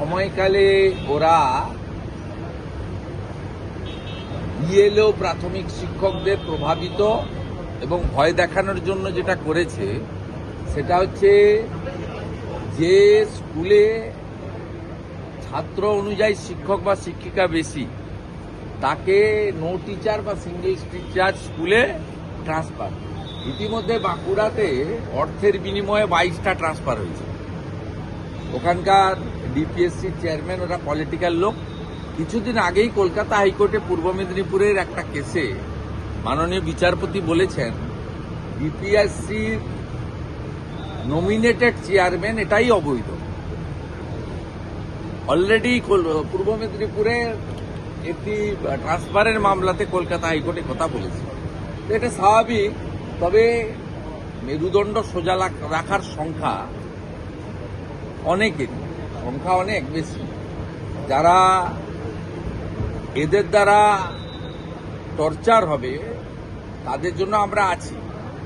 সময়কালে ওরা ইএলও প্রাথমিক শিক্ষকদের প্রভাবিত এবং ভয় দেখানোর জন্য যেটা করেছে, সেটা হচ্ছে যে স্কুলে ছাত্র অনুযায়ী শিক্ষক বা শিক্ষিকা বেশি, তাকে নো টিচার বা সিঙ্গেল টিচার স্কুলে ট্রান্সফার ইতিমধ্যে বাঁকুড়াতে অর্থের বিনিময়ে বাইশটা ট্রান্সফার হয়েছে। ওখানকার ডিপিএসসির চেয়ারম্যান ওরা পলিটিক্যাল লোক। কিছুদিন আগেই কলকাতা হাইকোর্টে পূর্ব মেদিনীপুরের একটা কেসে মাননীয় বিচারপতি বলেছেন ডিপিএসসির নমিনেটেড চেয়ারম্যান এটাই অবৈধ। অলরেডি পূর্ব মেদিনীপুরে একটি ট্রান্সফারের মামলাতে কলকাতা হাইকোর্টে কথা বলেছে। এটা স্বাভাবিক, তবে মেরুদণ্ড সোজা রাখার সংখ্যা অনেকের সংখ্যা অনেক বেশি। যারা এদের দ্বারা টর্চার হবে, তাদের জন্য আমরা আছি।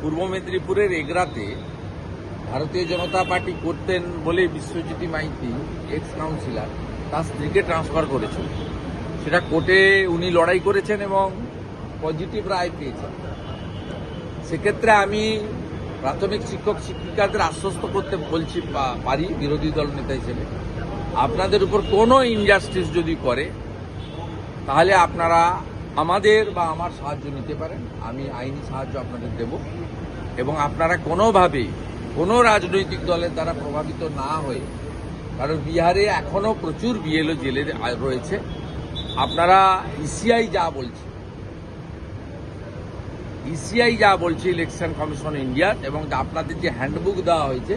পূর্ব মেদিনীপুরের এগরাতে ভারতীয় জনতা পার্টি করতেন বলে বিশ্বজ্যোতি মাইতি এক্স কাউন্সিলর তার স্ত্রীকে ট্রান্সফার করেছিল। সেটা কোর্টে উনি লড়াই করেছেন এবং পজিটিভ রায় পেয়েছেন। সেক্ষেত্রে আমি প্রাথমিক শিক্ষক শিক্ষিকাদের আশ্বস্ত করতে বলছি পারি, বিরোধী দল নেতা হিসেবে। আপনাদের উপর কোনো ইনজাস্টিস যদি করে, তাহলে আপনারা আমাদের বা আমার সাহায্য নিতে পারেন। আমি আইনি সাহায্য আপনাদের দেব। এবং আপনারা কোনোভাবেই কোনো রাজনৈতিক দলের দ্বারা প্রভাবিত না হয়ে, কারণ বিহারে এখনও প্রচুর বিএলও জেলে রয়েছে। আপনারা ইসিআই যা বলছে ইসিআই যা বলছে ইলেকশন কমিশন ইন্ডিয়ার এবং আপনাদের যে হ্যান্ডবুক দেওয়া হয়েছে,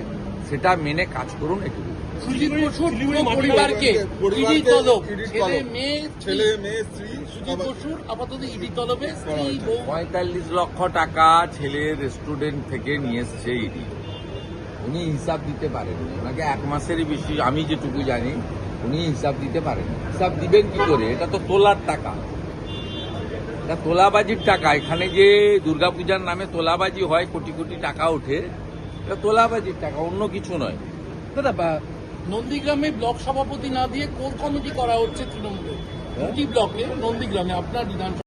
সেটা মেনে কাজ করুন এটুকু সুজিত বসুর পুরো পরিবারকে পরিবারকে ইডি তলব ছেলে মেয়ে ছেলে মেয়ে স্ত্রী সুজিত বসুর আপাতত ইডি তলবে। স্ত্রী পঁয়তাল্লিশ লক্ষ টাকা ছেলের স্টুডেন্ট থেকে নিয়ে এসছে ইডি। উনি হিসাব দিতে পারেন ওনাকে এক মাসেরই বেশি আমি যেটুকু জানি উনি হিসাব দিতে পারেন হিসাব দিবেন কি করে? এটা তো তোলার টাকা। এটা তোলাবাজির টাকা। এখানে যে দুর্গাপূজার নামে তোলাবাজি হয় কোটি কোটি টাকা ওঠে এটা তোলাবাজির টাকা অন্য কিছু নয়। দাদা নন্দীগ্রামে ব্লক সভাপতি না দিয়ে কোর কমিটি করা হচ্ছে তৃণমূলে দুটি ব্লকে নন্দীগ্রামে আপনার বিধানসভা।